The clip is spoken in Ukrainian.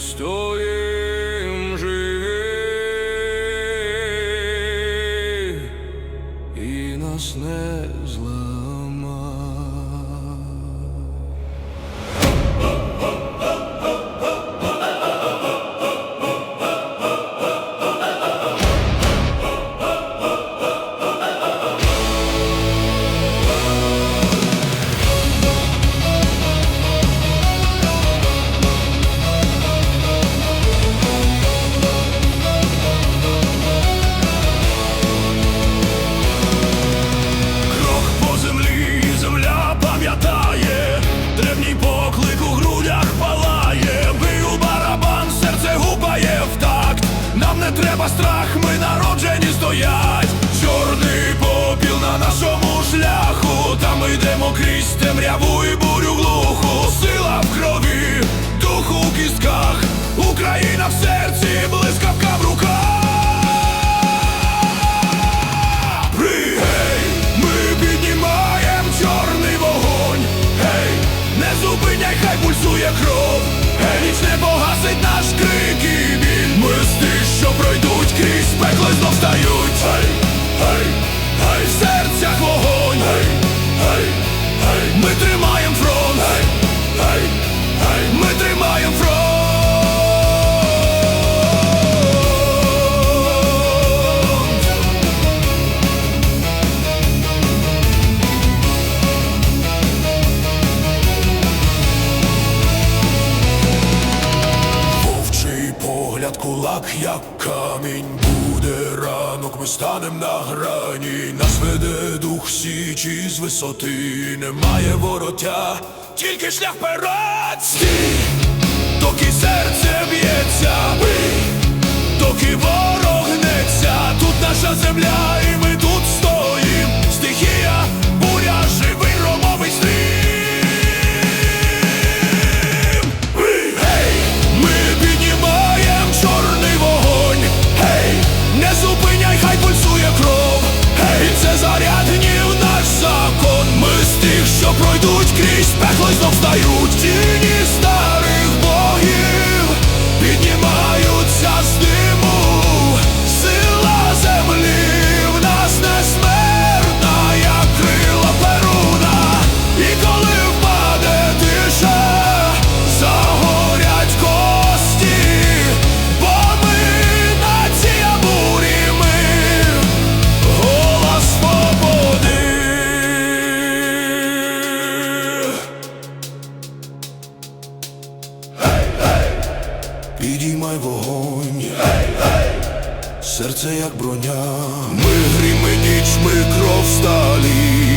стоїм живі, і нас не зламає. Україна в серці, блискавка в руках. Гей, ми піднімаєм чорний вогонь. Гей, не зупиняй, хай пульсує кров. Гей, ніч не погасить наш крик і біль. Ми з тих, що пройдуть крізь пекло знов стають. Погляд, кулак, як камінь. Буде ранок, ми станем на грані, нас веде дух січі з висоти, немає вороття, тільки шлях перед. Стій, доки серце б'ється, тих, що пройдуть крізь пекло й знов стають. Тіні старих богів піднімаються Підіймай вогонь, серце як броня. Ми гріми ніч, ми кров сталі.